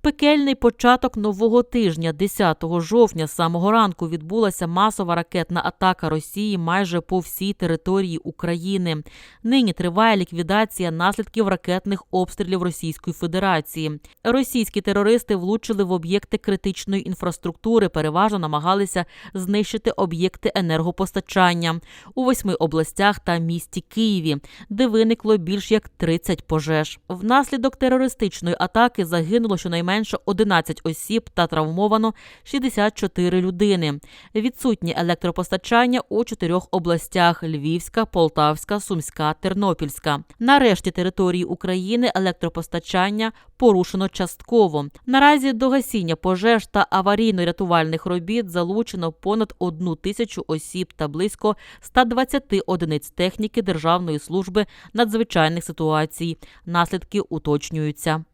пекельний початок нового тижня, 10 жовтня, з самого ранку відбулася масова ракетна атака Росії майже по всій території України. Нині триває ліквідація наслідків ракетних обстрілів Російської Федерації. Російські терористи влучили в об'єкти критичної інфраструктури, переважно намагалися знищити об'єкти енергопостачання у восьми областях та місті Києві, де виникло більш як 30 пожеж. Внаслідок терористичної атаки загинуло щонайменше 11 осіб та травмовано 64 людини. Відсутнє електропостачання у чотирьох областях: Львівська, Полтавська, Сумська, Тернопільська. На решті території України електропостачання порушено частково. Наразі до гасіння пожеж та аварійно-рятувальних робіт залучено понад одну тисячу осіб та близько 120 одиниць техніки Державної служби надзвичайних ситуацій. Наслідки уточнюються.